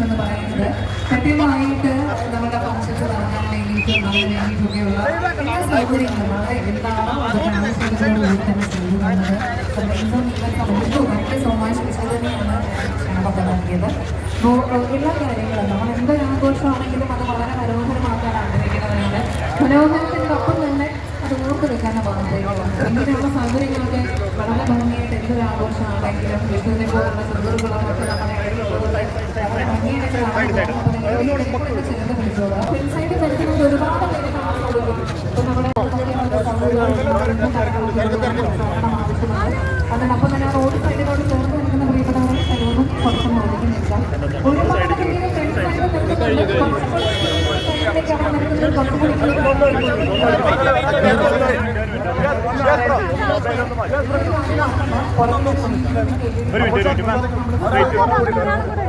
എന്ന് പറയുന്നത് കൃത്യമായിട്ട് നമ്മുടെ ഫംഗ്ഷൻസ് നടക്കാൻ വേണ്ടിയിട്ടും അതിന് വേണ്ടിയിട്ടൊക്കെയുള്ള എല്ലാ സൗകര്യങ്ങളും അവിടെ എന്താണോ അതൊക്കെ ആവശ്യമുള്ളത് തന്നെ ചെയ്യുന്നുണ്ട് സോ മച്ച് വിശോധനയാണ് ക്ഷണമൊക്കെ നൽകിയത് അപ്പോൾ എല്ലാ കാര്യങ്ങളും നമ്മൾ എന്തൊരു ആഘോഷമാണെങ്കിലും അത് വളരെ മനോഹരമാക്കാൻ ആഗ്രഹിക്കുന്നവരുണ്ട് മനോഹരത്തിനൊപ്പം തന്നെ അത് ഓർത്ത് വെക്കാനാണ് പറഞ്ഞത്. ഇങ്ങനെയുള്ള സൗകര്യങ്ങളൊക്കെ വളരെ ഭംഗിയായിട്ട് എന്തൊരു ആഘോഷമാണെങ്കിലും വിഷുവിനെ പോലുള്ള സുഹൃത്തുക്കളൊക്കെ നമ്മുടെ ഭംഗിയായിട്ട് ചേർന്ന് പിടിച്ചോളൂ അപ്പോൾ ഇൻസൈഡ് കളിക്കുന്നത് ഒരുപാട് പേര് കാണാൻ സാധിക്കും ഇപ്പം നമ്മുടെ അതിനൊപ്പം തന്നെ റോഡ് സൈഡിനോട് ചേർന്ന് നിൽക്കുന്ന പ്രിയപ്പെട്ടവരെ കഴിവൊന്നും പുറത്തുനിന്ന് ഒരുപാട് പേര് ഫ്രണ്ട്സ് ആയിട്ട് നിൽക്കുന്നുണ്ട് കുറച്ചുകൂടി ഒരു മിനിറ്റ് ഒരു മിനിറ്റ്. വെയിറ്റ്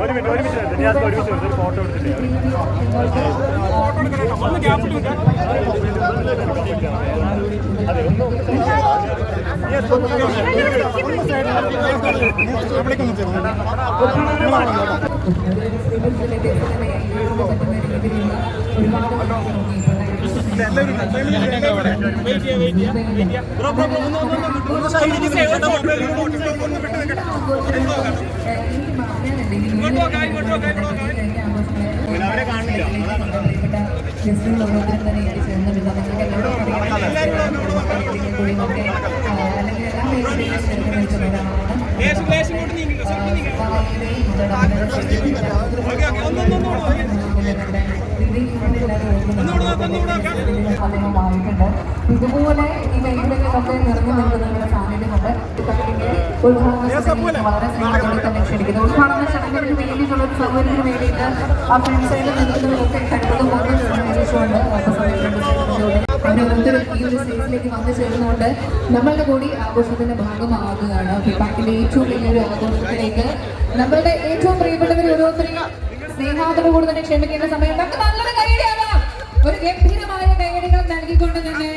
ഒരു മിനിറ്റ് ഒരു മിനിറ്റ് ഞാൻ ഒരു മിനിറ്റ് ഒരു ഫോട്ടോ എടുത്തിട്ട് അതെ ഒന്ന് അവരെ കാണില്ല ഗസ്റ്റുകൾ ഓരോരുത്തരും തന്നെ ഇവിടെ ചേർന്നിട്ടുണ്ട് നിങ്ങൾക്ക് എല്ലാവർക്കും അല്ലെങ്കിൽ എല്ലാ മേഖലയിലും ചേർന്ന് നിൽക്കുന്നവരാണ് അദ്ദേഹമായിട്ടുണ്ട് ഇതുപോലെ ഈ മേഖലകളിലൊക്കെ നിറഞ്ഞു നിൽക്കുന്നതിനുള്ള സാന്നിധ്യമുണ്ട്. ഉദ്ഘാടന വളരെ സ്നേഹത്തോടെ തന്നെ ക്ഷണിക്കുന്നു. ഉദ്ഘാടന ചടങ്ങിന് വേണ്ടിയിട്ടുള്ള ഒരു സൗകര്യത്തിന് വേണ്ടിയിട്ട് ആ ഫ്രണ്ട്സൈഡിൽ നിൽക്കുന്നതൊക്കെ കഴിവതും വന്ന് സമ്മതിച്ചുകൊണ്ട് ഓരോരുത്തരും ഈ ഒരു സ്റ്റേജിലേക്ക് വന്നു ചേർന്നുകൊണ്ട് നമ്മളുടെ കൂടി ആഘോഷത്തിന്റെ ഭാഗമാകുകയാണ്. ഫിഫാക്കിന്റെ ഏറ്റവും വലിയൊരു ആഘോഷത്തിലേക്ക് നമ്മളുടെ ഏറ്റവും പ്രിയപ്പെട്ടവർ ഓരോരുത്തരെയും കൂടെ തന്നെ ക്ഷമിക്കേണ്ട സമയം. നമുക്ക് നല്ലൊരു കൈയടിയാകാം. ഒരു ഗംഭീരമായ കൈയടികൾ നൽകിക്കൊണ്ട് തന്നെ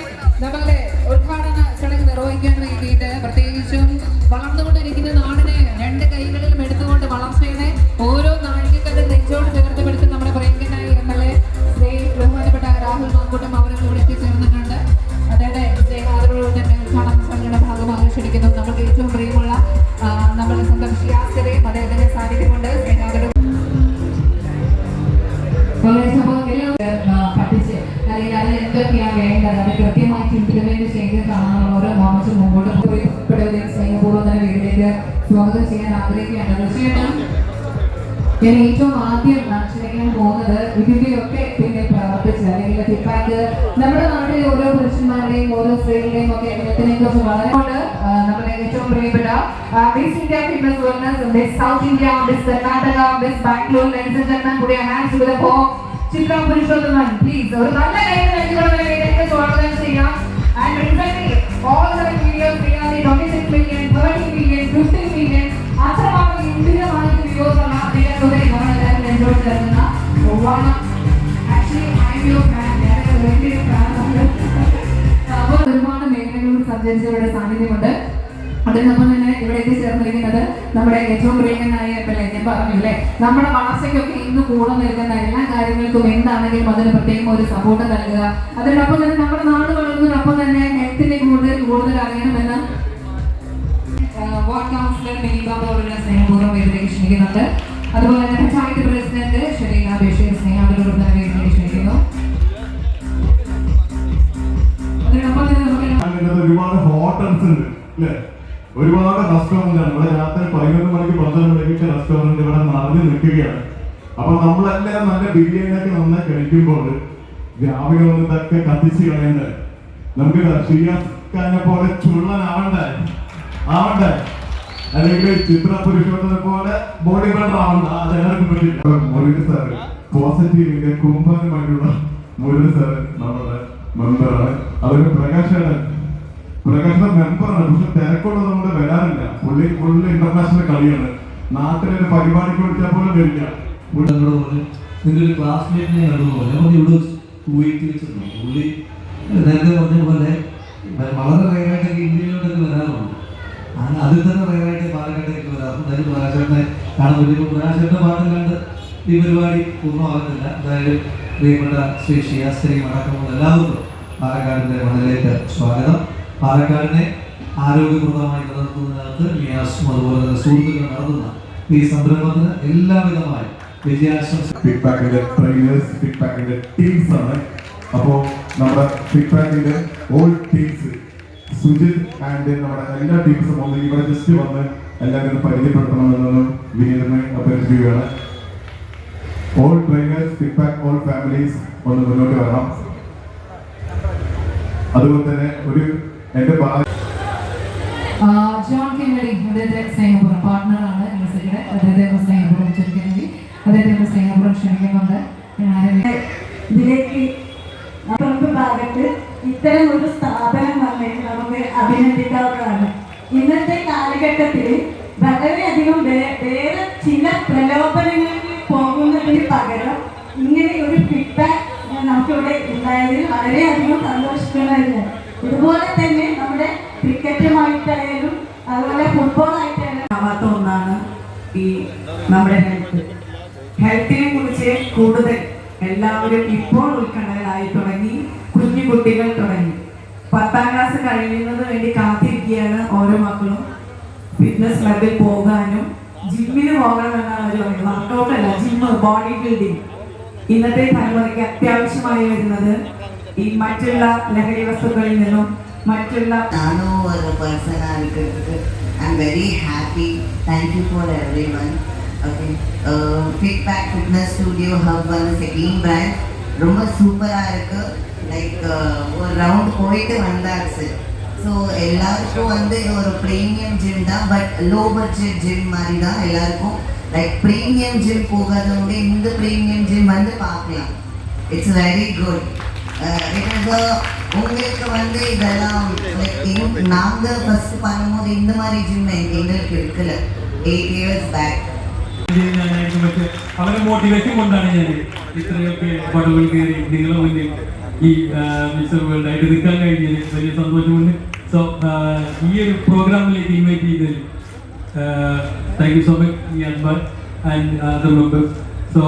നമ്മളുടെ ഉദ്ഘാടന ചടങ്ങ് നിർവഹിക്കാൻ വേണ്ടിയിട്ട് പ്രത്യേകിച്ചും വളർന്നുകൊണ്ടിരിക്കുന്ന നാടിനെ രണ്ട് കൈകളിലും എടുത്തുകൊണ്ട് വളർച്ചയുടെ ഓരോ നാഴികക്കല്ലും നെഞ്ചോട് ചേർത്ത് നമ്മുടെ നാട്ടിലെ ഓരോ പുരുഷന്മാരുടെയും ഓരോ സ്ത്രീകളുടെയും ഒക്കെ എണ്ണത്തിനെ കുറിച്ച് വളരെ നമ്മുടെ ഏറ്റവും പ്രിയപ്പെട്ട miss India famous വേൾഡ്നസ് miss South India miss Karnataka miss Bangalore lens gentlemen കൂടിയ hands for Chitra Purushothaman please ഒരു നല്ല കാര്യം സ്വാഗതം ചെയ്യാം. And resulting all the videos really 26 million 30 million 50 million അത്രമാത്രം ഗംഭീരമായ വീഡിയോസ് ഉള്ള അദ്ദേഹത്തിന്റെ നമ്മളെല്ലാവരും എൻജോയ് ചെയ്യുന്ന ആക്ച്വലി ഐ I'm ഒരുപാട് മേഖലകളിൽ സഞ്ചരിച്ചവരുടെ സാന്നിധ്യമുണ്ട്. അതിനൊപ്പം തന്നെ ഇവിടെ എത്തിച്ചേർന്നിരിക്കുന്നത് നമ്മുടെ ഏറ്റവും പ്രിയനായ എ ഞാൻ പറഞ്ഞില്ലേ നമ്മുടെ വളർച്ചയ്ക്കൊക്കെ ഇന്ന് കൂടെ നൽകുന്ന എല്ലാ കാര്യങ്ങൾക്കും എന്താണെങ്കിലും അതിന് പ്രത്യേകം ഒരു സപ്പോർട്ട് നൽകുക. അതിനൊപ്പം തന്നെ നമ്മുടെ നാട് വളർന്നതിനൊപ്പം തന്നെ ഹെൽത്തിനെ കൂടുതൽ കൂടുതൽ അറിയണമെന്ന് വാർഡ് കൗൺസിലർ മിനി ബാബു അവരുടെ സ്നേഹപൂർവം വേദിയിലേക്ക് ക്ഷണിക്കുന്നുണ്ട് അതുപോലെ തന്നെ പഞ്ചായത്ത് ഇതൊക്കെ കളയുന്നത് നമുക്ക് ഷിയാസ്ഖാനെ പോലെ ചുള്ളനാവണ്ടേ? ആവണ്ടേ? അല്ലെങ്കിൽ ചിത്ര പുരുഷോത്തനെ പോലെ ബോഡി ബിൽഡർ ആവണ്ട. അത് എല്ലാവർക്കും പറ്റില്ല. മുരളി സാറ് പോസിറ്റീവിന്റെ കുംഭനുമായിട്ടുള്ള മുരളി സാറ് നമ്മുടെ മെമ്പറാണ്. അതൊരു പ്രകാശാണ്. പ്രകാശന മെമ്പറാണ്. പക്ഷെ തിരക്കുള്ളത് നമ്മുടെ വരാറില്ല. പുള്ളി ഫുള്ള് ഇന്റർനാഷണൽ കളിയാണ്. നാട്ടിലൊരു പരിപാടിക്ക് വിളിച്ചാൽ പോലും വരില്ല. ഒരു ക്ലാസ്മേറ്റിനെ കണ്ടു പോലെ ഇവിടെ കുവൈറ്റ് വെച്ചിരുന്നു പുള്ളി നേരത്തെ പറഞ്ഞ പോലെ വളരെ റയറായിട്ടൊക്കെ ഇന്ത്യയിലോട്ടൊക്കെ വരാറുണ്ട്. അതിൽ തന്നെ റയറായിട്ട് പാലക്കാട്ടേക്ക് വരാറുണ്ട്. എന്തായാലും പ്രകാശനെ കാണാൻ പറ്റും. പാട്ട് കണ്ട് ഈ പരിപാടി പൂർണമാകുന്നില്ല. എന്തായാലും പ്രിയപ്പെട്ട ശ്രീ ഷിയാസ്ത്രീ അടക്കമുള്ള എല്ലാവർക്കും പാലക്കാടിന്റെ മണലേക്ക് സ്വാഗതം. പാലക്കാടിനെ ആരോഗ്യപ്രദമായി നിലനിർത്തുന്നതിനകത്ത് മിയാസും അതുപോലെ തന്നെ സുഹൃത്തുക്കൾ നടത്തുന്ന ഈ സംരംഭത്തിന് എല്ലാവിധമായ വിജയാശംസ ഫിറ്റ്പാക്കിന്റെ ട്രെയിനേഴ്സ് ഫിറ്റ്പാക്കിന്റെ ടീംസ് ആണ്. അപ്പോൾ നമ്മുടെ ഫിറ്റ്പാക്കിന്റെ ഓൾ ടീംസ് സുജിത് ആൻഡ് നമ്മുടെ എല്ലാ ടീംസും ഒന്ന് ഇവിടെ ജസ്റ്റ് വന്ന് എല്ലാവരും പരിചയപ്പെടുത്തണമെന്നൊന്ന് വിനീതമായി അഭ്യർത്ഥിക്കുകയാണ്. All trainers Fitpack all families ഒന്ന് മുന്നോട്ട് വരണം. അതുപോലെ തന്നെ ഒരു ആ, ജോൺ കെന്നഡി അദ്ദേഹത്തെ സ്നേഹപൂർവം പാർട്ട്ണറാണ് മ്യൂസിക്കിടെ അദ്ദേഹത്തെ സ്നേഹപൂർവം ക്ഷണിക്കുന്നത് അദ്ദേഹത്തെ സ്നേഹപൂർവം ക്ഷണിക്കുന്നുണ്ട്. ഇതിലേക്ക് പറമ്പ് ഭാഗത്ത് ഇത്തരം ഒരു സ്ഥാപനം വന്നതിന് നമുക്ക് അഭിനന്ദിക്കാവുന്നതാണ്. ഇന്നത്തെ കാലഘട്ടത്തിൽ വളരെയധികം വേറെ ചില പ്രലോഭനങ്ങളിൽ പോകുന്നതിന് പകരം ഇങ്ങനെ ഒരു ഫീഡ്ബാക്ക് നമുക്കിവിടെ ഉണ്ടായതിൽ വളരെയധികം സന്തോഷിക്കുന്നതായിരുന്നു ഇതുപോലെ തന്നെ നമ്മുടെ ക്രിക്കറ്റുമായിട്ടായാലും അതുപോലെ ഫുട്ബോളായിട്ടായാലും ആവാത്ത ഒന്നാണ് ഈ നമ്മുടെ ഹെൽത്തിനെ കുറിച്ച് കൂടുതൽ എല്ലാവരും ഇപ്പോൾ ഉത്കണ്ഠരായി തുടങ്ങി കുഞ്ഞു കുട്ടികൾ തുടങ്ങി. പത്താം ക്ലാസ് കഴിയുന്നത് വേണ്ടി കാത്തിരിക്കുകയാണ് ഓരോ മക്കളും. ഫിറ്റ്നസ് ക്ലബിൽ പോകാനും ജിമ്മിന് പോകണമെന്നാണ് അവർ പറയുന്നത്. വർക്കൗട്ട് അല്ല ജിമ്മ് ബോഡി ബിൽഡിങ് ഇന്നത്തെ തലമുറയ്ക്ക് അത്യാവശ്യമായി വരുന്നത് ഈ മറ്റുള്ള ലഹരി വസ്തുക്കളിൽ നിന്നും മറ്റുള്ള ഞാനോ ഒരു I and very happy thank you for everyone okay feedback fitness studio hub வந்து செகண்ட் பிரான்ச் ரொம்ப சூப்பராக இருக்கு. லைக் uh, ஒரு ரவுண்ட் போயிட்டு வந்தாச்சு. ஸோ எல்லாருக்கும் வந்து இது ஒரு ப்ரீமியம் ஜிம் தான். பட் லோ பட்ஜெட் ஜிம் மாதிரி தான் எல்லாருக்கும். லைக் ப்ரீமியம் ஜிம் போகாதவங்க இந்த ப்ரீமியம் ஜிம் வந்து பார்க்கலாம். இட்ஸ் வெரி குட் உங்களுக்கு வந்து இதெல்லாம் நாங்கள் ஃபஸ்ட்டு பண்ணும்போது இந்த மாதிரி ஜிம் எங்களுக்கு இருக்கல. எயிட் இயர்ஸ் பேக் ചെയ്യാനായിട്ട് മറ്റ് അവരെ മോട്ടിവേഷൻ കൊണ്ടാണ് ഞാൻ ഇത്രയൊക്കെ പടവുകൾ കയറി നിങ്ങളെ മുന്നിൽ ഈ മിസ്റ്റർ വേൾഡ് ആയിട്ട് നിൽക്കാൻ കഴിഞ്ഞതിൽ വലിയ സന്തോഷമുണ്ട്. സോ ഈ ഒരു പ്രോഗ്രാമിലേക്ക് ഇൻവൈറ്റ് ചെയ്തതിൽ താങ്ക് യു സോ മച്ച് ഈ Anbar and other members so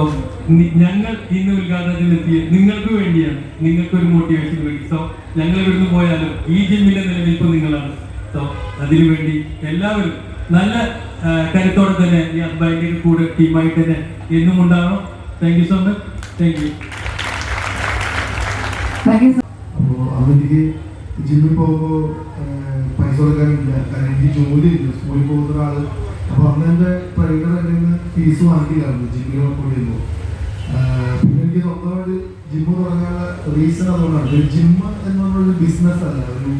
ഞങ്ങൾ ഇന്ന് ഉദ്ഘാടനത്തിലെത്തിയ നിങ്ങൾക്ക് വേണ്ടിയാണ് നിങ്ങൾക്ക് ഒരു മോട്ടിവേഷൻ വേണ്ടി. സോ ഞങ്ങൾ ഇവിടുന്ന് പോയാലും ഈ ജിമ്മിന്റെ നിലനിൽപ്പ് നിങ്ങളാണ്. സോ അതിനുവേണ്ടി എല്ലാവരും നല്ല കരുത്തോടെ തന്നെ ഈ അബ്ബായിന്റെ കൂടെ ടീമായി തന്നെ എന്നും ഉണ്ടാവണം. Thank you so much thank you അപ്പോൾ അവർക്ക് ജിമ്മിൽ പോകുമ്പോൾ പൈസ കൊടുക്കാനില്ല. കാരണം എനിക്ക് ജോലിയില്ല. സ്കൂളിൽ പോകുന്ന ഒരാൾ അപ്പോൾ അന്ന് എന്റെ പ്രൈവറ്റ് നിന്ന് ഫീസ് വാങ്ങിയില്ലായിരുന്നു. ജിമ്മിൽ വർക്ക് പിന്നെ എനിക്ക് സ്വന്തമായിട്ട് ജിമ്മ് തുടങ്ങാനുള്ള റീസൺ അതുകൊണ്ടാണ്. ജിമ്മ് എന്ന് പറഞ്ഞൊരു ബിസിനസ് അല്ല. ഒരു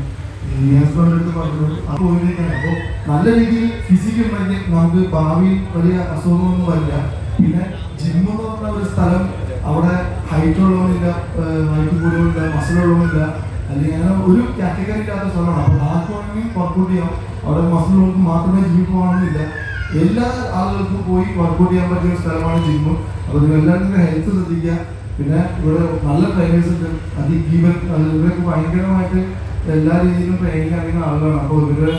നിയാസ്ബാന്റെ അടുത്ത് പറഞ്ഞു ആ പോയിന്റിലേക്കാണ് അപ്പോൾ നല്ല രീതിയിൽ ഫിസിക്കൽ ഉണ്ടെങ്കിൽ നമുക്ക് ഭാവിയിൽ വലിയ അസുഖങ്ങളൊന്നും വരില്ല. പിന്നെ ജിമ്മ് എന്ന് പറഞ്ഞ ഒരു സ്ഥലം അവിടെ ഹൈറ്റ് ഉള്ളവനില്ല ഹൈറ്റ് കൂടുതലില്ല മസിൽ ഉള്ളവനില്ല. അല്ലെങ്കിൽ അങ്ങനെ ഒരു കാറ്റഗറി ഇല്ലാത്ത സ്ഥലമാണ്. അപ്പോൾ ആർക്ക് വേണമെങ്കിൽ വർക്കൗട്ട് ചെയ്യാം. അവിടെ മസിലുള്ളവർക്ക് മാത്രമേ ജിമ്മിൽ പോകണമെന്നില്ല എല്ലാ ആളുകൾക്കും പോയി വർക്കൗട്ട് ചെയ്യാൻ പറ്റിയ സ്ഥലമാണ് ജിമ്മ് അപ്പോൾ നിങ്ങൾ എല്ലാവരും ഹെൽത്ത് ശ്രദ്ധിക്കുക. പിന്നെ ഇവിടെ നല്ല ട്രെയിനേഴ്സ് ഉണ്ട്. അത് ഈവൻ ഇവരൊക്കെ ഭയങ്കരമായിട്ട് എല്ലാ രീതിയിലും ട്രെയിനിങ് അറിയുന്ന ആളുകളാണ്. അപ്പോൾ ഇവരുടെ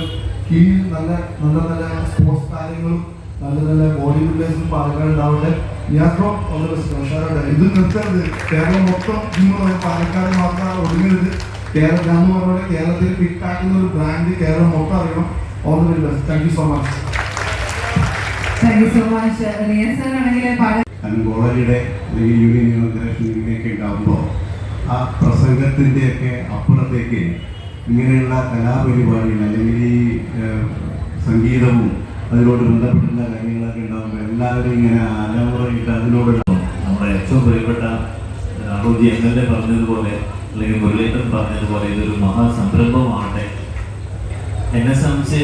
കീഴിൽ നല്ല നല്ല നല്ല സ്പോർട്സ് കാര്യങ്ങളും നല്ല നല്ല ബോഡി ബിൽഡേഴ്സും പാലക്കാട് ഉണ്ടാവട്ടെ. യാത്രോ വളരെ ഉഷാറാവട്ടെ ഇത് നിർത്തരുത്. കേരളം മൊത്തം ജിമ്മ് പാലക്കാട് മാത്രം ഒതുങ്ങരുത്. കേരള ഞാൻ പറഞ്ഞ കേരളത്തിൽ ഫിറ്റ് ആക്കുന്ന ഒരു ബ്രാൻഡ് കേരളം മൊത്തം അറിയണം. All the best thank you so much thank you so much Riyan sir ആണെങ്കിൽ പാല കാരണം കോളേജിയുടെ അല്ലെങ്കിൽ യൂണിയൻ ഇനോഗ്രേഷനിലേക്ക് ഉണ്ടാകുമ്പോൾ ആ പ്രസംഗത്തിന്റെയൊക്കെ അപ്പുറത്തേക്ക് ഇങ്ങനെയുള്ള കലാപരിപാടികൾ അല്ലെങ്കിൽ ഈ സംഗീതവും അതിനോട് ബന്ധപ്പെട്ടുള്ള കാര്യങ്ങളൊക്കെ ഉണ്ടാകുമ്പോൾ എല്ലാവരും ഇങ്ങനെ അലമുറയിട്ട് അതിനോടുള്ള നമ്മുടെ ഏറ്റവും പ്രിയപ്പെട്ട അറുതി എം എൽ എ പറഞ്ഞതുപോലെ അല്ലെങ്കിൽ മുരളീധരൻ പറഞ്ഞതുപോലെ ഇതൊരു മഹാസംരംഭമാവട്ടെ എന്നെ സംബന്ധിച്ച്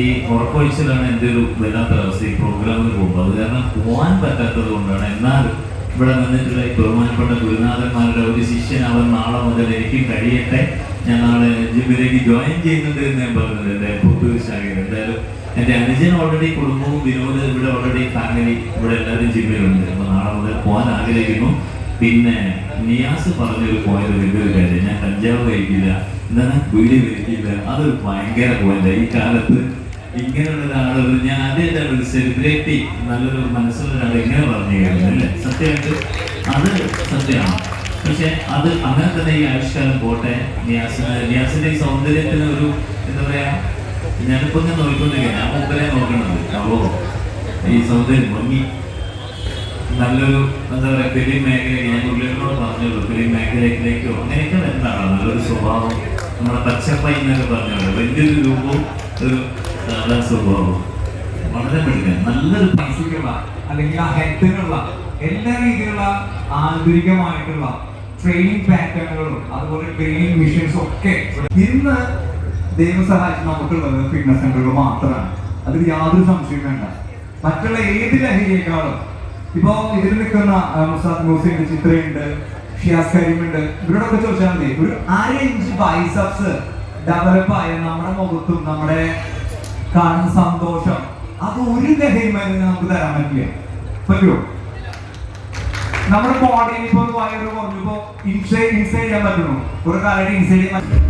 ഈ ഉറക്കൊഴിച്ചിലാണ് എന്റെ ഒരു വല്ലാത്തൊരവസ്ഥ ഈ പ്രോഗ്രാമിൽ പോകുമ്പോൾ അത് കാരണം പോകാൻ പറ്റാത്തത് കൊണ്ടാണ്. എന്നാൽ ഇവിടെ നിന്നിട്ടുള്ള ഈ ബഹുമാനപ്പെട്ട ഗുരുനാഥന്മാരുടെ ഒരു ശിഷ്യനാവാൻ നാളെ മുതൽ എനിക്കും കഴിയട്ടെ. ഞാൻ നാളെ ജിമ്മിലേക്ക് ജോയിൻ ചെയ്യുന്നുണ്ട് എന്ന് ഞാൻ പറഞ്ഞത് എന്റെ പുത്തൂർ എന്തായാലും എന്റെ അനുജൻ ഓൾറെഡി കുടുംബവും വിനോദം ഇവിടെ ഓൾറെഡി ഫാമിലി ഇവിടെ എല്ലാവരും ജിമ്മിലുണ്ട്. അപ്പോൾ നാളെ മുതൽ പോകാൻ ആഗ്രഹിക്കുന്നു. പിന്നെ നിയാസ് പറഞ്ഞൊരു പോയത് വലിയൊരു കാര്യം. ഞാൻ കഞ്ചാവ് കഴിക്കില്ല. എന്താണ്? വീട് കഴിക്കില്ല അതൊരു ഭയങ്കര പോയിന്റ് ഈ കാലത്ത് ഇങ്ങനെയുള്ള ഒരാളുകൾ ഞാൻ ആദ്യമായിട്ടാണ് ഒരു സെലിബ്രിറ്റി നല്ലൊരു മനസ്സുള്ള ഒരാൾ ഇങ്ങനെ പറഞ്ഞു കഴിഞ്ഞാൽ അല്ലേ? സത്യമായിട്ട്? അത് സത്യമാണ്. പക്ഷെ അത് അങ്ങനെ തന്നെ ഈ ആവിഷ്കാരം പോട്ടെ. നിയാസിന് നിയാസിന്റെ ഈ സൗന്ദര്യത്തിന് ഒരു എന്താ പറയാ ഞാനിപ്പോ ഞാൻ നോക്കിക്കൊണ്ടിരിക്കുക ഞാൻ മുമ്പേ നോക്കണത്. അപ്പോ ഈ സൗന്ദര്യം ഭംഗി നല്ലൊരു എന്താ പറയാ ഫിലിം മേഖലയ്ക്ക് ഞാൻ ഉള്ളിലോട് പറഞ്ഞുള്ളൂ. ഫിലിം മേഖലയിലേക്കോ അങ്ങനെയൊക്കെ എന്താണ് നല്ലൊരു സ്വഭാവം നമ്മുടെ പച്ചപ്പൈ എന്നൊക്കെ പറഞ്ഞോളൂ വലിയൊരു രൂപവും ഒരു സാധാ സ്വഭാവവും. വളരെ പഠിക്കാൻ നല്ലൊരു പൈസയ്ക്കുള്ള അല്ലെങ്കിൽ ആ ഹെൽത്തിനുള്ള എല്ലാ രീതിയിലുള്ള ആന്തരികമായിട്ടുള്ള ട്രെയിനിങ് പാറ്റേണുകളും അതുപോലെ ട്രെയിനിങ് മിഷൻസും ഒക്കെ ഇന്ന് ദൈവം സഹായിച്ച് നമുക്കുള്ളത് ഫിറ്റ്നസ് സെന്ററുകൾ മാത്രമാണ്. അതിൽ യാതൊരു സംശയവും വേണ്ട. മറ്റുള്ള ഏത് ലഹരിയേക്കാളും ഇപ്പോ ഇതിൽ നിൽക്കുന്ന മുസാദ് ചിത്രയുണ്ട് ഷിയാസ് കരീമുണ്ട്. ഇവരോടൊക്കെ ചോദിച്ചാൽ മതി. ഒരു അര ഇഞ്ച് ബൈസപ്സ് ഡെവലപ്പ് ആയ നമ്മുടെ മുഖത്തും നമ്മുടെ കാണുന്ന സന്തോഷം അത് ഒരു ലഹരി മരുന്ന് നമുക്ക് തരാൻ പറ്റില്ല. പറ്റുമോ നമ്മുടെ ബോഡിയിൽ ഇപ്പൊ പറഞ്ഞു കുറഞ്ഞപ്പോ ഇൻസൈഡ് ഇൻസൈഡ് ചെയ്യാൻ പറ്റുന്നു ഒരു കാലത്ത് ഇൻസൈഡ് ചെയ്യാൻ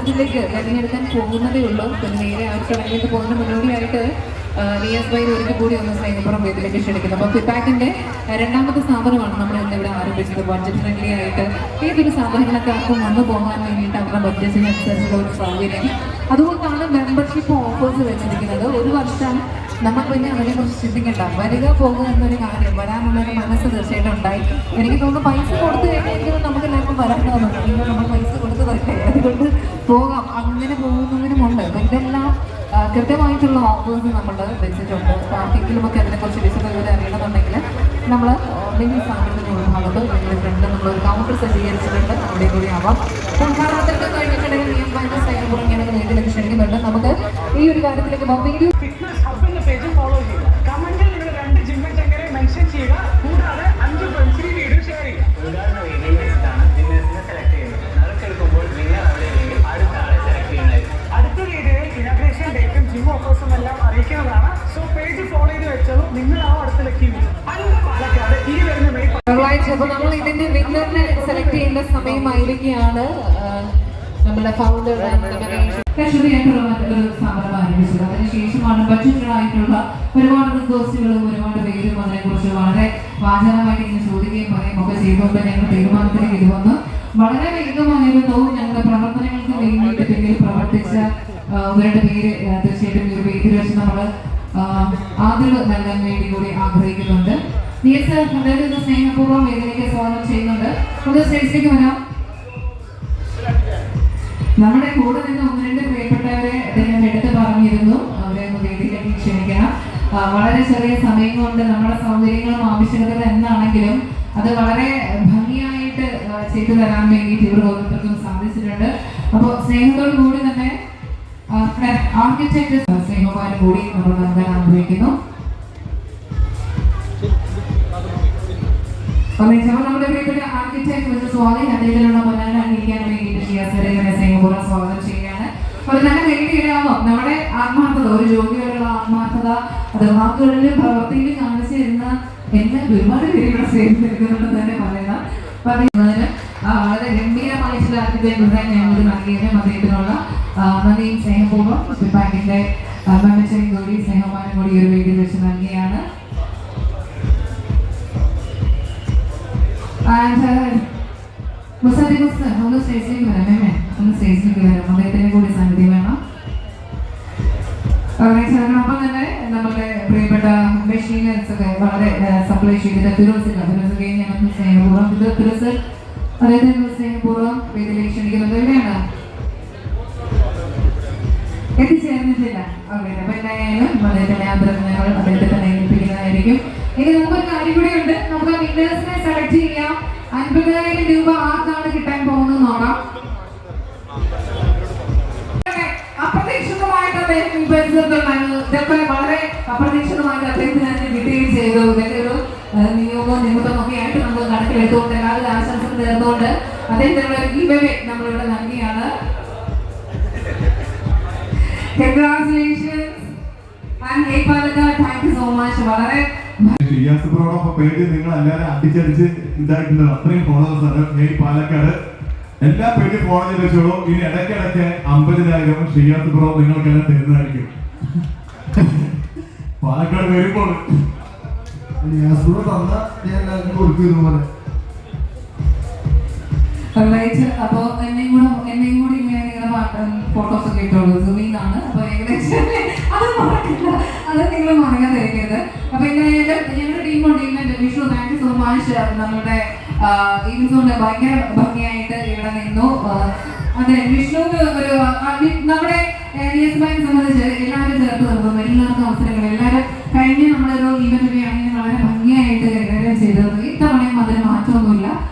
റിസൾട്ടിലേക്ക് തിരഞ്ഞെടുക്കാൻ പോകുന്നതേ ഉള്ളൂ. പിന്നെ നേരെ ആ ചടങ്ങിലേക്ക് പോകുന്ന മുന്നോടിയായിട്ട് നിയസ് ബൈ ഒരിക്കൽ കൂടി ഒന്ന് സ്നേഹപ്പുറം വേദിയിലേക്ക് ക്ഷണിക്കുന്നു. അപ്പോൾ ഫിപാക്കിന്റെ രണ്ടാമത്തെ സ്ഥാപനമാണ് നമ്മൾ ഇന്ന് ഇവിടെ ആരംഭിച്ചത്. ബഡ്ജറ്റ് ഫ്രണ്ട്ലി ആയിട്ട് ഏതൊരു സാധാരണക്കാർക്കും വന്നു പോകാൻ വേണ്ടിയിട്ട് അവരുടെ ബഡ്ജറ്റിനനുസരിച്ചുള്ള ഒരു സൗകര്യം അതുകൊണ്ടാണ് മെമ്പർഷിപ്പ് ഓഫേഴ്സ് വെച്ചിരിക്കുന്നത്. ഒരു വർഷം നമ്മൾ പിന്നെ അതിനെക്കുറിച്ച് ചിന്തിക്കേണ്ട. വരിക പോകുക എന്നൊരു കാര്യം വരാനുള്ളൊരു മനസ്സ് തീർച്ചയായിട്ടും ഉണ്ടായി. എനിക്ക് തോന്നുന്നു പൈസ കൊടുത്തു കഴിഞ്ഞെങ്കിലും നമുക്ക് എല്ലാവർക്കും വരാൻ നമ്മൾ പൈസ അതുകൊണ്ട് പോകാം. അങ്ങനെ പോകുന്നതിനുമുണ്ട്. ഇതെല്ലാം കൃത്യമായിട്ടുള്ള ഓഫേഴ്സ് നമ്മൾ വെച്ചിട്ടുണ്ട്. ആർക്കെങ്കിലും ഒക്കെ അതിനെക്കുറിച്ച് വിശദവിവരം അറിയണമെന്നുണ്ടെങ്കിൽ നമ്മൾ മിനി സാധനത്തിന്റെ ഉൾഭാഗത്ത് ഞങ്ങളുടെ ഫ്രണ്ട് നമ്മളൊരു കൗണ്ടർ സജ്ജീകരിച്ചിട്ടുണ്ട്. അവിടെ കൂടി ആവാം. ഉദ്ഘാടനത്തിലൊക്കെ കഴിഞ്ഞിട്ടുണ്ടെങ്കിൽ നിയമമായിട്ട് സൈനപ്പുറം ഇങ്ങനെ നേരിലേക്ക് ക്ഷണിക്കുന്നുണ്ട് നമുക്ക് ഈ ഒരു കാര്യത്തിലേക്ക് വീഡിയോ ഫിറ്റ്നസ് ഹബിന്റെ പേജ് ഫോളോ ചെയ്യുക. കമന്റിൽ നിങ്ങൾ രണ്ട് ജിമ്മൻ ചങ്കരെ മെൻഷൻ ചെയ്യുക. ഇതിന്റെ വിന്നറിനെ സെലക്ട് ചെയ്യേണ്ട സമയമായിരിക്കുകയാണ്. നമ്മുടെ ഫൗണ്ടർ ഒരു അതിനുശേഷമാണ് ബഡ്ജറ്റഡ് ആയിട്ടുള്ള ഒരുപാട് റിക്വസ്റ്റുകളും ഒരുപാട് പേരും അതിനെക്കുറിച്ച് വളരെ വാചകമായിട്ട് ഇങ്ങനെ ചോദിക്കുകയും പറയുകയും ഒക്കെ ചെയ്തുകൊണ്ട് ഞങ്ങൾ തീരുമാനത്തിലേക്ക് ഇത് വന്ന്. വളരെ വേഗമായിരുന്നു ഞങ്ങളുടെ പ്രവർത്തനങ്ങൾക്ക് വേണ്ടിയിട്ട് പിന്നിൽ പ്രവർത്തിച്ച ഇവരുടെ പേര് തീർച്ചയായിട്ടും ഈ ഒരു വേദിയിൽ വെച്ച് നമ്മൾ ആദരവ് നൽകാൻ വേണ്ടി കൂടി ആഗ്രഹിക്കുന്നുണ്ട്. നിയസ് വളരെ സ്നേഹപൂർവം വേദിയിലേക്ക് സ്വാഗതം ചെയ്യുന്നുണ്ട്. നമുക്ക് സ്റ്റേജിലേക്ക് വരാം. നമ്മുടെ കൂടെ നിന്ന് ഒന്ന് രണ്ട് പ്രിയപ്പെട്ടവരെ അദ്ദേഹം എടുത്ത് പറഞ്ഞിരുന്നു. അവരെ ഒന്ന് വേദിയിലേക്ക് ക്ഷണിക്കണം. വളരെ ചെറിയ സമയം കൊണ്ട് നമ്മുടെ സൗകര്യങ്ങളും ആവശ്യകതകളും എന്താണെങ്കിലും അത് വളരെ ഭംഗിയായിട്ട് ചെയ്തു തരാൻ വേണ്ടിയിട്ട് ഇവർ ഓരോരുത്തർക്കും സാധിച്ചിട്ടുണ്ട്. അപ്പോൾ സ്നേഹത്തോടു കൂടി തന്നെ ആർക്കിടെക്ട് സ്നേഹമാരും കൂടി നമ്മൾ നൽകാൻ ആഗ്രഹിക്കുന്നു. ഒന്നിച്ചപ്പോൾ നമ്മുടെ പ്രിയപ്പെട്ട ആർക്കിടെക്ട് മിസ്റ്റർ സ്വാതി അദ്ദേഹത്തിനുള്ള പൊന്നാന അംഗീകരിക്കാൻ വേണ്ടിയിട്ട് ഷിയാസരേവനെ സ്നേഹപൂർവം സ്വാഗതം ഒരു നല്ല വേദിയിടാമോ നമ്മുടെ ആത്മാർത്ഥത ഒരു ജോലിയോടുള്ള ആത്മാർത്ഥത അത് വാക്കുകളിലും പ്രവർത്തിയിലും കാണിച്ചു തരുന്ന എന്നെ ഒരുപാട് പേര് ഇവിടെ സ്നേഹിച്ചിരിക്കുന്നുണ്ടെന്ന് തന്നെ പറയാം. പറയുന്നതിന് ആ, ഗംഭീരമായ ചില ആർക്കിടെക്ട് ഡിസൈൻ ഞങ്ങൾക്ക് നൽകിയതിനും അദ്ദേഹത്തിനുള്ള നന്ദിയും സ്നേഹപൂർവം ഈ ഇതൊക്കെ വളരെ അപ്രതീക്ഷിതമായിട്ട് അദ്ദേഹത്തിന് തന്നെ കിട്ടുകയും ചെയ്തു. ഇതൊക്കെ ഒരു നിയമവും നിമിത്തവും ഒക്കെ ആയിട്ട് നമ്മൾ കണക്കിലെടുത്തുകൊണ്ട് എല്ലാവരും ആശംസകൾ നേർന്നുകൊണ്ട് അദ്ദേഹത്തിനുള്ള ഒരു ഗീവേ നമ്മളിവിടെ നൽകിയാണ്. സോ മച്ച് വളരെ പേജ് നിങ്ങൾ അടിച്ചടിച്ച് ഇതായിട്ടുണ്ട്. അത്രയും ഫോളോവേഴ്സ് ആണ്. പാലക്കാട്. എല്ലാ പേജും ഫോളോ വെച്ചോളൂ. ഇനി ഇടയ്ക്കിടയ്ക്ക് അമ്പതിനായിരം ഷിയാസ് പ്രോ നിങ്ങൾക്കെല്ലാം തരുന്നതായിരിക്കും. പാലക്കാട് വരുമ്പോൾ അപ്പോ എന്നെയും കൂടെ എന്നെയും കൂടി ഇങ്ങനെ നിങ്ങളുടെ ഫോട്ടോസ് ഒക്കെ ഇട്ടോളൂ. സുമീന്നാണ് അപ്പൊ ഏകദേശം അത് മറക്കില്ല അത് നിങ്ങൾ മറക്കാതിരിക്കരുത് അപ്പൊ എന്തായാലും ഞങ്ങളുടെ team event Vishu thank you so much നമ്മുടെ ഈവൻസ് കൊണ്ട് ഭയങ്കര ഭംഗിയായിട്ട് ഇവിടെ നിന്നു. അതെ വിഷ്ണുവിന് ഒരു നമ്മുടെ എസ് ബാങ്ക് സംബന്ധിച്ച് എല്ലാവരും ചേർത്ത് നിർത്തുന്നു. എല്ലാവർക്കും അവസരങ്ങൾ. എല്ലാവരും കഴിഞ്ഞ നമ്മളൊരു ഈവന്റ് ആണെങ്കിൽ വളരെ ഭംഗിയായിട്ട് കൈകാര്യം ചെയ്തിരുന്നു ഇത്തവണയും അതിന് മാറ്റമൊന്നുമില്ല.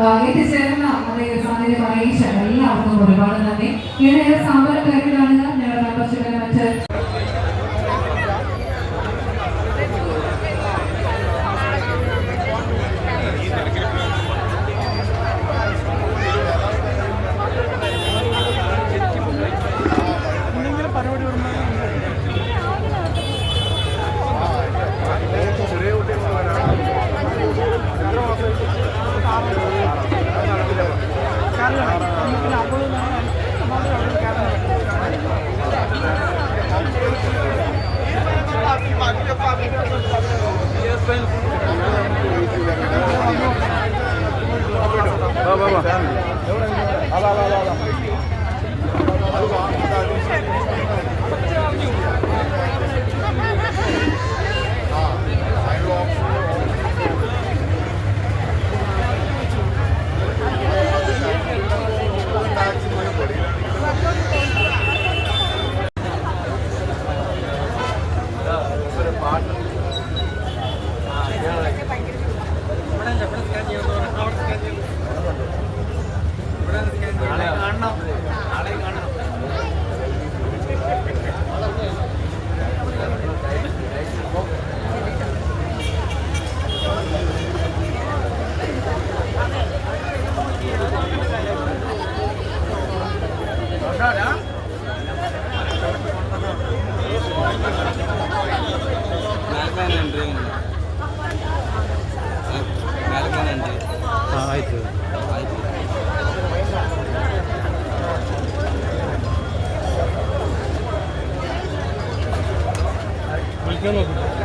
എത്തിച്ചേർന്ന അതായത് ligando o vídeo.